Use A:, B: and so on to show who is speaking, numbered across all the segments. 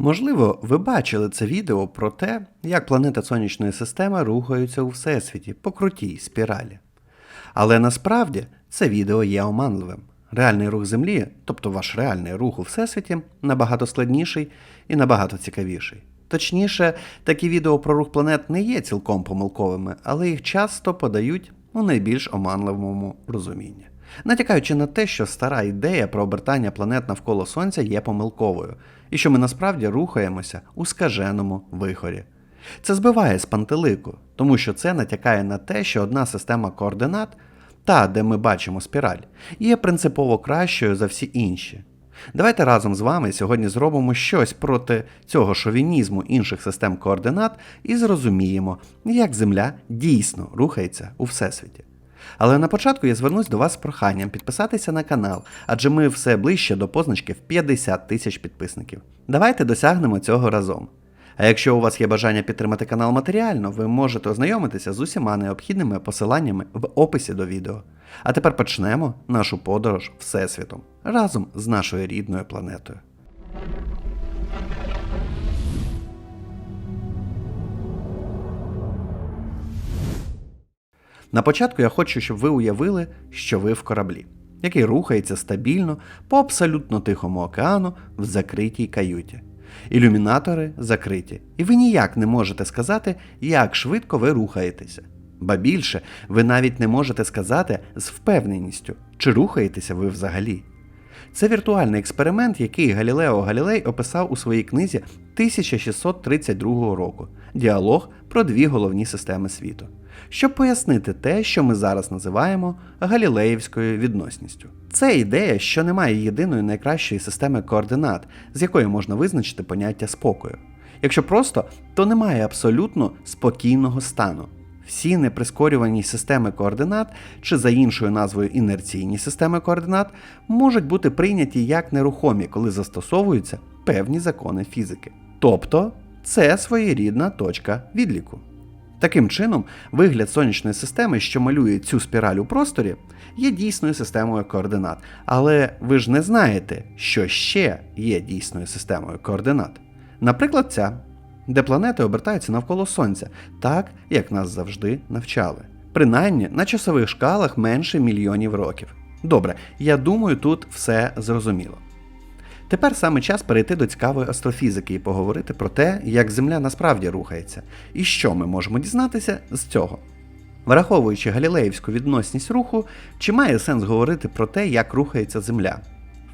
A: Можливо, ви бачили це відео про те, як планети сонячної системи рухаються у Всесвіті по крутій спіралі. Але насправді це відео є оманливим. Реальний рух Землі, тобто ваш реальний рух у Всесвіті, набагато складніший і набагато цікавіший. Точніше, такі відео про рух планет не є цілком помилковими, але їх часто подають у найбільш оманливому розумінні. Натякаючи на те, що стара ідея про обертання планет навколо Сонця є помилковою, і що ми насправді рухаємося у скаженому вихорі. Це збиває з пантелику, тому що це натякає на те, що одна система координат, та, де ми бачимо спіраль, є принципово кращою за всі інші. Давайте разом з вами сьогодні зробимо щось проти цього шовінізму інших систем координат і зрозуміємо, як Земля дійсно рухається у Всесвіті. Але на початку я звернусь до вас з проханням підписатися на канал, адже ми все ближче до позначки в 50 тисяч підписників. Давайте досягнемо цього разом. А якщо у вас є бажання підтримати канал матеріально, ви можете ознайомитися з усіма необхідними посиланнями в описі до відео. А тепер почнемо нашу подорож Всесвітом разом з нашою рідною планетою. На початку я хочу, щоб ви уявили, що ви в кораблі, який рухається стабільно по абсолютно тихому океану в закритій каюті. Ілюмінатори закриті, і ви ніяк не можете сказати, як швидко ви рухаєтеся. Ба більше, ви навіть не можете сказати з впевненістю, чи рухаєтеся ви взагалі. Це віртуальний експеримент, який Галілео Галілей описав у своїй книзі 1632 року Діалог про дві головні системи світу, щоб пояснити те, що ми зараз називаємо галілеївською відносністю. Це ідея, що немає єдиної найкращої системи координат, з якої можна визначити поняття спокою. Якщо просто, то немає абсолютно спокійного стану. Всі неприскорювані системи координат, чи за іншою назвою інерційні системи координат, можуть бути прийняті як нерухомі, коли застосовуються певні закони фізики. Тобто це своєрідна точка відліку. Таким чином, вигляд сонячної системи, що малює цю спіраль у просторі, є дійсною системою координат. Але ви ж не знаєте, що ще є дійсною системою координат. Наприклад, ця де планети обертаються навколо Сонця, так як нас завжди навчали. Принаймні на часових шкалах менше мільйонів років. Добре, я думаю, тут все зрозуміло. Тепер саме час перейти до цікавої астрофізики і поговорити про те, як Земля насправді рухається, і що ми можемо дізнатися з цього. Враховуючи галілеївську відносність руху, чи має сенс говорити про те, як рухається Земля?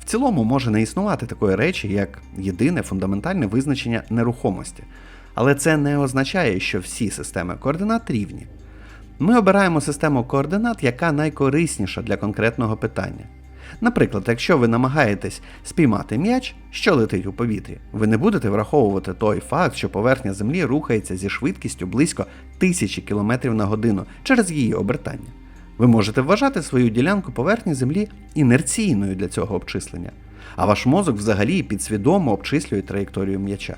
A: В цілому може не існувати такої речі, як єдине фундаментальне визначення нерухомості. Але це не означає, що всі системи координат рівні. Ми обираємо систему координат, яка найкорисніша для конкретного питання. Наприклад, якщо ви намагаєтесь спіймати м'яч, що летить у повітрі, ви не будете враховувати той факт, що поверхня Землі рухається зі швидкістю близько 1000 км на годину через її обертання. Ви можете вважати свою ділянку поверхні Землі інерційною для цього обчислення, а ваш мозок взагалі підсвідомо обчислює траєкторію м'яча.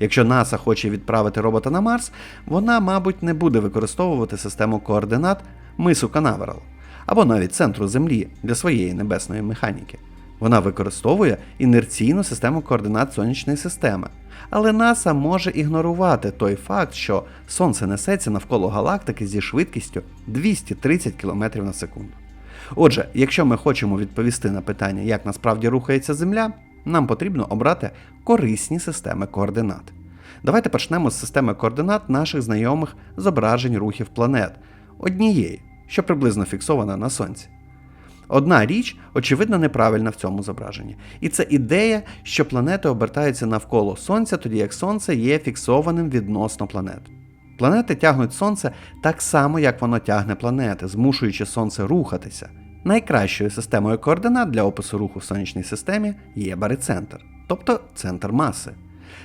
A: Якщо НАСА хоче відправити робота на Марс, вона, мабуть, не буде використовувати систему координат мису Канаверал або навіть центру Землі для своєї небесної механіки. Вона використовує інерційну систему координат сонячної системи. Але НАСА може ігнорувати той факт, що Сонце несеться навколо галактики зі швидкістю 230 км на секунду. Отже, якщо ми хочемо відповісти на питання, як насправді рухається Земля, нам потрібно обрати корисні системи координат. Давайте почнемо з системи координат наших знайомих зображень рухів планет, однієї, що приблизно фіксована на Сонці. Одна річ, очевидно, неправильна в цьому зображенні. І це ідея, що планети обертаються навколо Сонця, тоді як Сонце є фіксованим відносно планет. Планети тягнуть Сонце так само, як воно тягне планети, змушуючи Сонце рухатися. Найкращою системою координат для опису руху в сонячній системі є барицентр, тобто центр маси.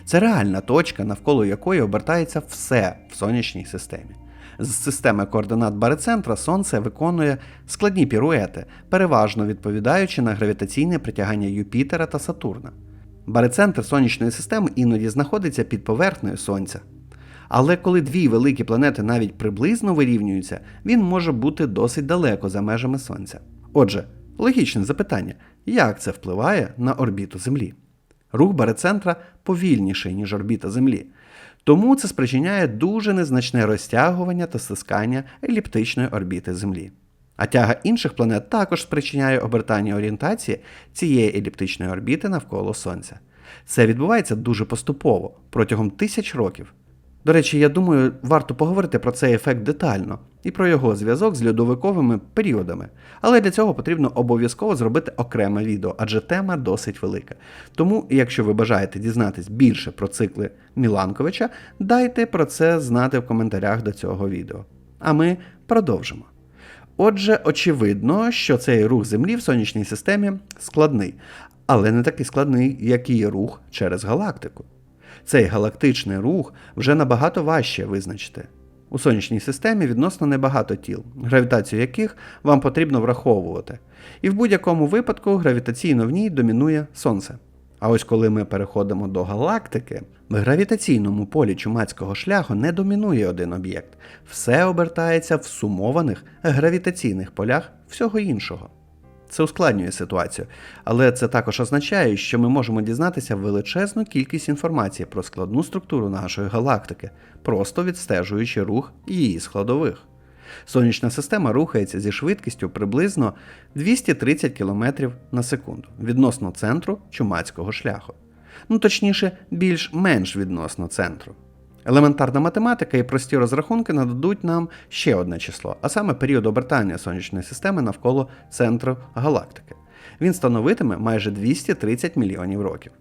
A: Це реальна точка, навколо якої обертається все в сонячній системі. З системи координат барицентра Сонце виконує складні піруети, переважно відповідаючи на гравітаційне притягання Юпітера та Сатурна. Барицентр сонячної системи іноді знаходиться під поверхнею Сонця. Але коли дві великі планети навіть приблизно вирівнюються, він може бути досить далеко за межами Сонця. Отже, логічне запитання, як це впливає на орбіту Землі? Рух барицентра повільніший, ніж орбіта Землі. Тому це спричиняє дуже незначне розтягування та стискання еліптичної орбіти Землі. А тяга інших планет також спричиняє обертання орієнтації цієї еліптичної орбіти навколо Сонця. Це відбувається дуже поступово протягом тисяч років. До речі, я думаю, варто поговорити про цей ефект детально і про його зв'язок з льодовиковими періодами. Але для цього потрібно обов'язково зробити окреме відео, адже тема досить велика. Тому, якщо ви бажаєте дізнатись більше про цикли Міланковича, дайте про це знати в коментарях до цього відео. А ми продовжимо. Отже, очевидно, що цей рух Землі в сонячній системі складний, але не такий складний, як і рух через галактику. Цей галактичний рух вже набагато важче визначити. У сонячній системі відносно небагато тіл, гравітацію яких вам потрібно враховувати. І в будь-якому випадку гравітаційно в ній домінує Сонце. А ось коли ми переходимо до галактики, в гравітаційному полі чумацького шляху не домінує один об'єкт, все обертається в сумованих гравітаційних полях всього іншого. Це ускладнює ситуацію, але це також означає, що ми можемо дізнатися величезну кількість інформації про складну структуру нашої галактики, просто відстежуючи рух її складових. Сонячна система рухається зі швидкістю приблизно 230 км на секунду відносно центру чумацького шляху. Ну точніше, більш-менш відносно центру. Елементарна математика і прості розрахунки нададуть нам ще одне число, а саме період обертання сонячної системи навколо центру галактики. Він становитиме майже 230 мільйонів років.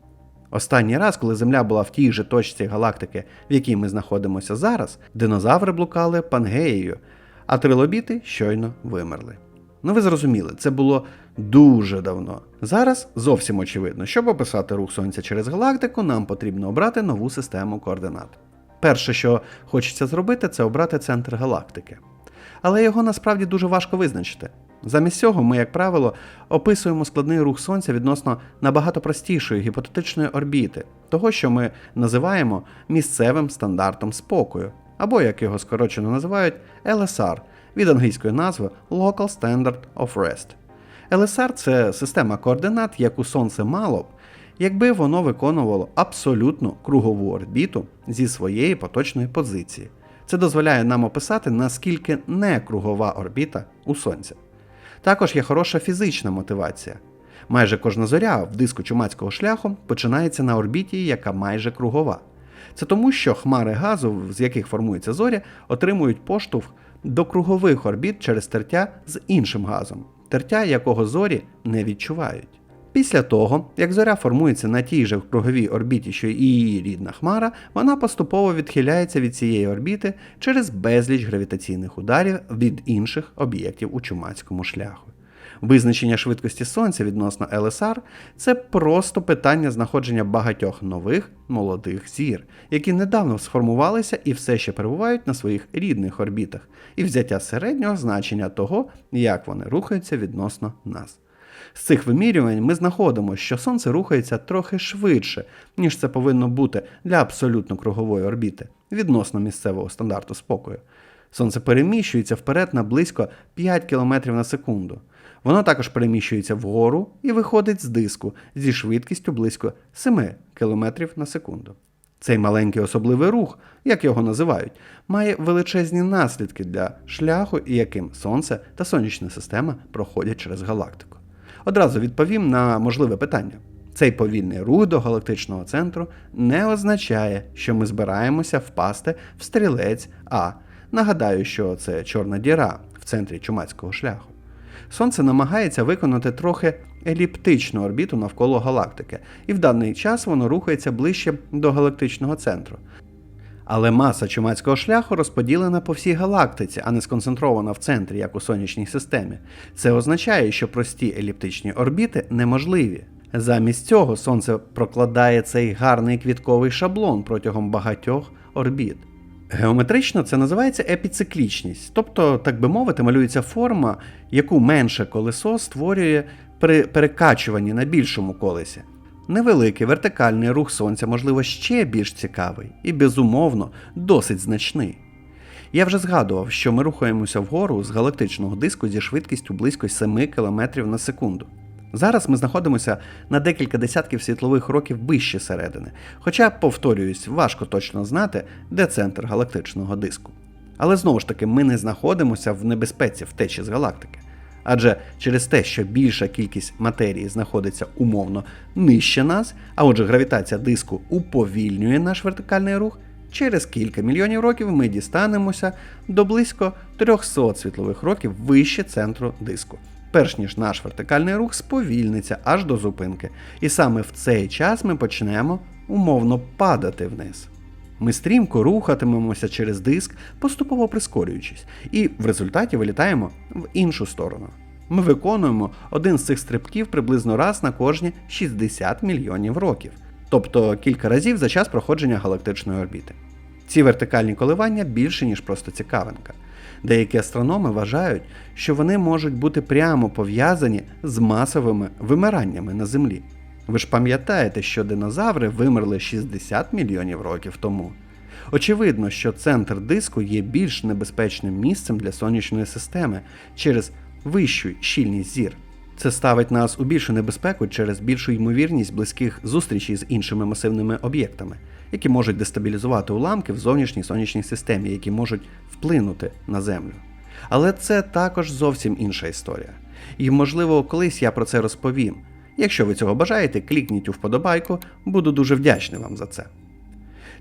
A: Останній раз, коли Земля була в тій же точці галактики, в якій ми знаходимося зараз, динозаври блукали Пангеєю, а трилобіти щойно вимерли. Ну ви зрозуміли, це було дуже давно. Зараз зовсім очевидно, щоб описати рух Сонця через галактику, нам потрібно обрати нову систему координат. Перше, що хочеться зробити, це обрати центр галактики. Але його насправді дуже важко визначити. Замість цього ми, як правило, описуємо складний рух Сонця відносно набагато простішої гіпотетичної орбіти, того, що ми називаємо місцевим стандартом спокою, або як його скорочено називають LSR від англійської назви Local Standard of Rest. LSR – це система координат, яку Сонце мало б, якби воно виконувало абсолютно кругову орбіту зі своєї поточної позиції. Це дозволяє нам описати, наскільки не кругова орбіта у Сонця. Також є хороша фізична мотивація. Майже кожна зоря в диску чумацького шляху починається на орбіті, яка майже кругова. Це тому, що хмари газу, з яких формуються зорі, отримують поштовх до кругових орбіт через тертя з іншим газом, тертя якого зорі не відчувають. Після того, як зоря формується на тій же круговій орбіті, що і її рідна хмара, вона поступово відхиляється від цієї орбіти через безліч гравітаційних ударів від інших об'єктів у чумацькому шляху. Визначення швидкості Сонця відносно ЛСР це просто питання знаходження багатьох нових молодих зір, які недавно сформувалися і все ще перебувають на своїх рідних орбітах, і взяття середнього значення того, як вони рухаються відносно нас. З цих вимірювань ми знаходимо, що Сонце рухається трохи швидше, ніж це повинно бути для абсолютно кругової орбіти, відносно місцевого стандарту спокою. Сонце переміщується вперед на близько 5 км на секунду. Воно також переміщується вгору і виходить з диску зі швидкістю близько 7 км на секунду. Цей маленький особливий рух, як його називають, має величезні наслідки для шляху, яким Сонце та сонячна система проходять через галактику. Одразу відповім на можливе питання. Цей повільний рух до галактичного центру не означає, що ми збираємося впасти в стрілець А. Нагадаю, що це чорна діра в центрі чумацького шляху. Сонце намагається виконати трохи еліптичну орбіту навколо галактики, і в даний час воно рухається ближче до галактичного центру. Але маса чумацького шляху розподілена по всій галактиці, а не сконцентрована в центрі, як у сонячній системі. Це означає, що прості еліптичні орбіти неможливі. Замість цього Сонце прокладає цей гарний квітковий шаблон протягом багатьох орбіт. Геометрично це називається епіциклічність, тобто, так би мовити, малюється форма, яку менше колесо створює при перекачуванні на більшому колесі. Невеликий вертикальний рух сонця, можливо, ще більш цікавий і, безумовно, досить значний. Я вже згадував, що ми рухаємося вгору з галактичного диску зі швидкістю близько 7 км на секунду. Зараз ми знаходимося на декілька десятків світлових років вище середини, хоча, повторююсь, важко точно знати, де центр галактичного диску. Але знову ж таки, ми не знаходимося в небезпеці втечі з галактики. Адже через те, що більша кількість матерії знаходиться умовно нижче нас, а отже, гравітація диску уповільнює наш вертикальний рух, через кілька мільйонів років ми дістанемося до близько 300 світлових років вище центру диску. Перш ніж наш вертикальний рух сповільниться аж до зупинки, і саме в цей час ми почнемо умовно падати вниз. Ми стрімко рухатимемося через диск, поступово прискорюючись, і в результаті вилітаємо в іншу сторону. Ми виконуємо один з цих стрибків приблизно раз на кожні 60 мільйонів років, тобто кілька разів за час проходження галактичної орбіти. Ці вертикальні коливання більше, ніж просто цікавинка. Деякі астрономи вважають, що вони можуть бути прямо пов'язані з масовими вимираннями на Землі. Ви ж пам'ятаєте, що динозаври вимерли 60 мільйонів років тому. Очевидно, що центр диску є більш небезпечним місцем для сонячної системи через вищу щільність зір. Це ставить нас у більшу небезпеку через більшу ймовірність близьких зустрічей з іншими масивними об'єктами, які можуть дестабілізувати уламки в зовнішній сонячній системі, які можуть вплинути на Землю. Але це також зовсім інша історія. І, можливо, колись я про це розповім. Якщо ви цього бажаєте, клікніть у вподобайку, буду дуже вдячний вам за це.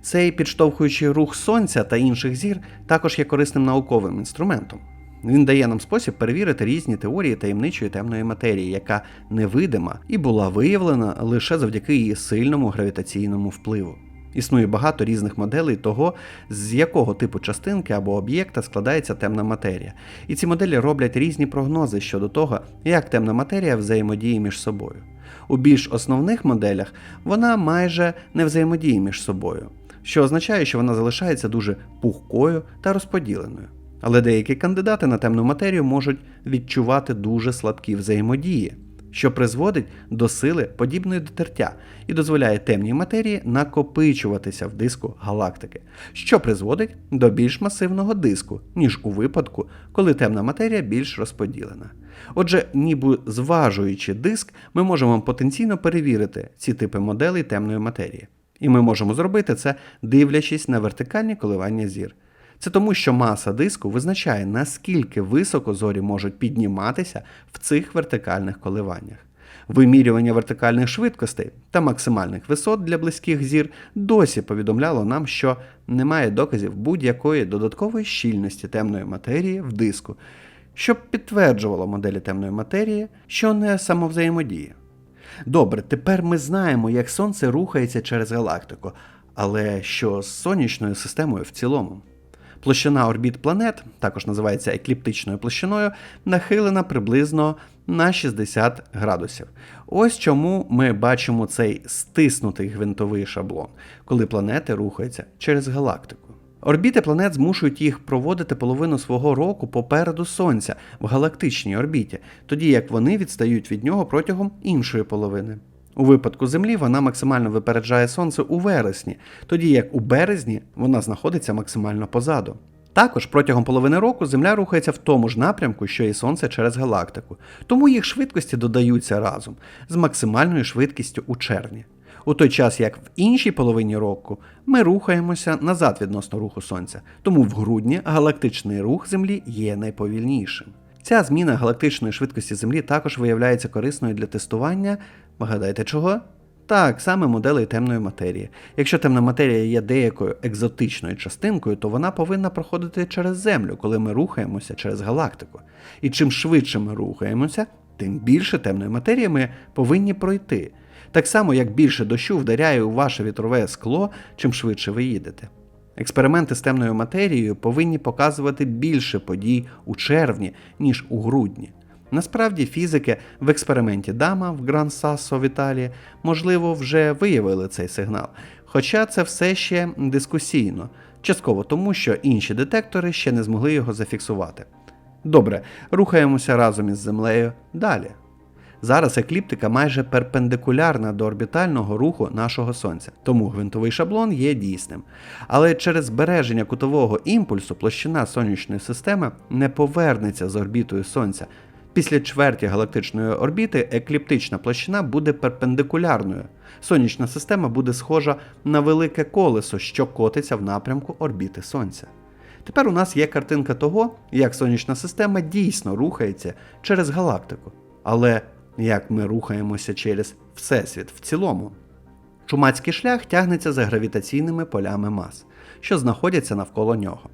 A: Цей підштовхуючий рух сонця та інших зір також є корисним науковим інструментом. Він дає нам спосіб перевірити різні теорії таємничої темної матерії, яка невидима і була виявлена лише завдяки її сильному гравітаційному впливу. Існує багато різних моделей того, з якого типу частинки або об'єкта складається темна матерія. І ці моделі роблять різні прогнози щодо того, як темна матерія взаємодіє між собою. У більш основних моделях вона майже не взаємодіє між собою, що означає, що вона залишається дуже пухкою та розподіленою. Але деякі кандидати на темну матерію можуть відчувати дуже слабкі взаємодії, що призводить до сили подібної до тертя і дозволяє темній матерії накопичуватися в диску галактики, що призводить до більш масивного диску, ніж у випадку, коли темна матерія більш розподілена. Отже, ніби зважуючи диск, ми можемо потенційно перевірити ці типи моделей темної матерії. І ми можемо зробити це, дивлячись на вертикальні коливання зір. Це тому, що маса диску визначає, наскільки високо зорі можуть підніматися в цих вертикальних коливаннях. Вимірювання вертикальних швидкостей та максимальних висот для близьких зір досі повідомляло нам, що немає доказів будь-якої додаткової щільності темної матерії в диску, що підтверджувало моделі темної матерії, що не самовзаємодіє. Добре, тепер ми знаємо, як Сонце рухається через галактику, але що з сонячною системою в цілому? Площина орбіт планет, також називається екліптичною площиною, нахилена приблизно на 60 градусів. Ось чому ми бачимо цей стиснутий гвинтовий шаблон, коли планети рухаються через галактику. Орбіти планет змушують їх проводити половину свого року попереду Сонця в галактичній орбіті, тоді як вони відстають від нього протягом іншої половини. У випадку Землі вона максимально випереджає Сонце у вересні, тоді як у березні вона знаходиться максимально позаду. Також протягом половини року Земля рухається в тому ж напрямку, що і Сонце через галактику, тому їх швидкості додаються разом з максимальною швидкістю у червні. У той час, як в іншій половині року, ми рухаємося назад відносно руху Сонця, тому в грудні галактичний рух Землі є найповільнішим. Ця зміна галактичної швидкості Землі також виявляється корисною для тестування. Вгадайте чого? Так, саме моделей темної матерії. Якщо темна матерія є деякою екзотичною частинкою, то вона повинна проходити через Землю, коли ми рухаємося через галактику. І чим швидше ми рухаємося, тим більше темної матерії ми повинні пройти. Так само, як більше дощу вдаряє у ваше вітрове скло, чим швидше ви їдете. Експерименти з темною матерією повинні показувати більше подій у червні, ніж у грудні. Насправді, фізики в експерименті Дама в Гран Сассо в Італії, можливо, вже виявили цей сигнал, хоча це все ще дискусійно, частково тому, що інші детектори ще не змогли його зафіксувати. Добре, рухаємося разом із Землею далі. Зараз екліптика майже перпендикулярна до орбітального руху нашого Сонця, тому гвинтовий шаблон є дійсним. Але через збереження кутового імпульсу площина сонячної системи не повернеться з орбітою Сонця. Після чверті галактичної орбіти екліптична площина буде перпендикулярною. Сонячна система буде схожа на велике колесо, що котиться в напрямку орбіти Сонця. Тепер у нас є картинка того, як сонячна система дійсно рухається через галактику, але як ми рухаємося через Всесвіт в цілому. Чумацький шлях тягнеться за гравітаційними полями мас, що знаходяться навколо нього.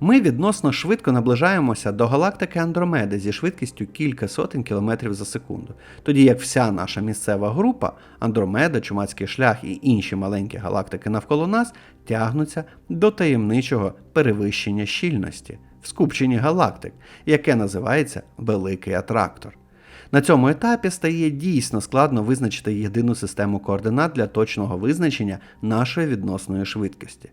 A: Ми відносно швидко наближаємося до галактики Андромеди зі швидкістю кілька сотень кілометрів за секунду, тоді як вся наша місцева група Андромеда, Чумацький шлях і інші маленькі галактики навколо нас тягнуться до таємничого перевищення щільності в скупченні галактик, яке називається Великий Атрактор. На цьому етапі стає дійсно складно визначити єдину систему координат для точного визначення нашої відносної швидкості.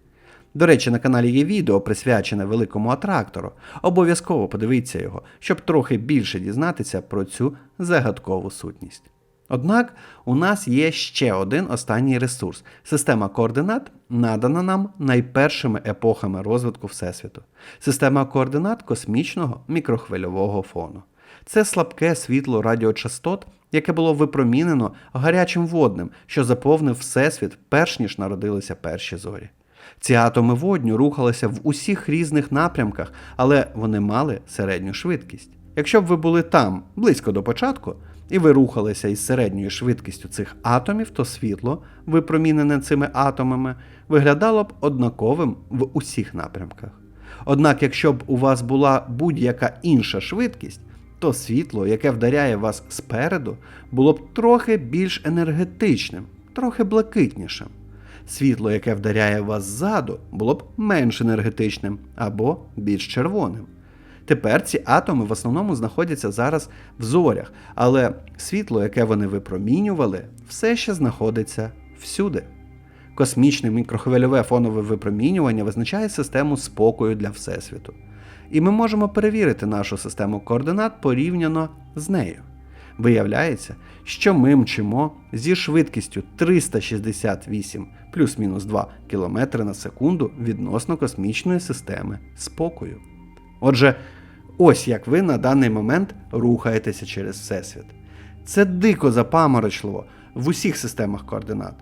A: До речі, на каналі є відео присвячене великому атрактору. Обов'язково подивіться його, щоб трохи більше дізнатися про цю загадкову сутність. Однак у нас є ще один останній ресурс система координат, надана нам найпершими епохами розвитку Всесвіту. Система координат космічного мікрохвильового фону. Це слабке світло радіочастот, яке було випромінено гарячим водним, що заповнив Всесвіт, перш ніж народилися перші зорі. Ці атоми водню рухалися в усіх різних напрямках, але вони мали середню швидкість. Якщо б ви були там близько до початку, і ви рухалися із середньою швидкістю цих атомів, то світло, випромінене цими атомами, виглядало б однаковим в усіх напрямках. Однак, якщо б у вас була будь-яка інша швидкість, то світло, яке вдаряє вас спереду, було б трохи більш енергетичним, трохи блакитнішим. Світло, яке вдаряє вас ззаду, було б менш енергетичним або більш червоним. Тепер ці атоми в основному знаходяться зараз в зорях, але світло, яке вони випромінювали, все ще знаходиться всюди. Космічне мікрохвильове фонове випромінювання визначає систему спокою для Всесвіту. І ми можемо перевірити нашу систему координат порівняно з нею. Виявляється, що ми мчимо зі швидкістю 368 плюс-мінус 2 км на секунду відносно космічної системи спокою. Отже, ось як ви на даний момент рухаєтеся через Всесвіт. Це дико запаморочливо в усіх системах координат,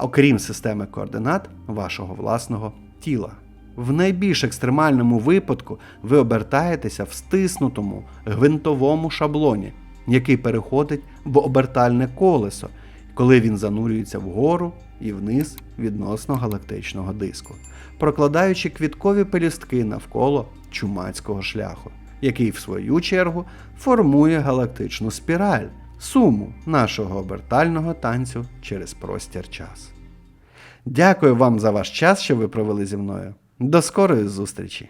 A: окрім системи координат вашого власного тіла. В найбільш екстремальному випадку ви обертаєтеся в стиснутому гвинтовому шаблоні, який переходить в обертальне колесо, коли він занурюється вгору і вниз відносно галактичного диску, прокладаючи квіткові пелюстки навколо чумацького шляху, який, в свою чергу, формує галактичну спіраль, суму нашого обертального танцю через простір час. Дякую вам за ваш час, що ви провели зі мною. До скорої зустрічі!